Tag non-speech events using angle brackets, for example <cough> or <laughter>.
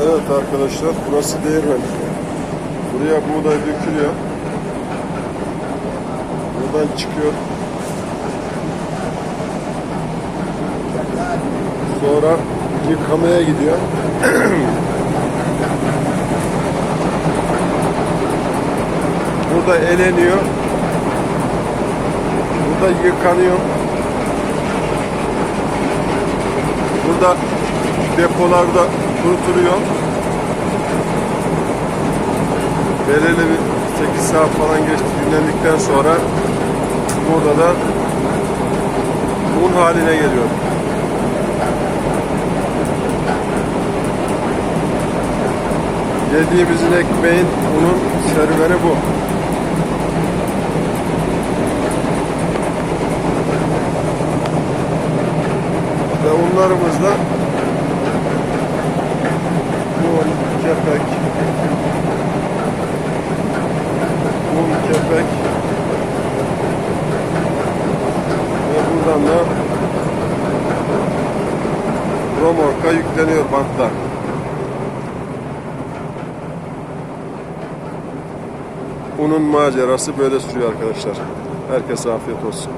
Evet arkadaşlar burası değirmen. Buraya buğday dökülüyor. Buradan çıkıyor. Sonra yıkamaya gidiyor. <clears throat> Burada eleniyor. Burada yıkanıyor. Burada depolarda kurutuluyor. Belirli bir 8 saat falan geçti dinlendikten sonra burada da un haline geliyor. Yediğimizin ekmeğin unun serüveni bu. Ve unlarımız da un, kepek, kepek ve buradan da romorka yükleniyor bantlar. Unun macerası böyle sürüyor arkadaşlar. Herkese afiyet olsun.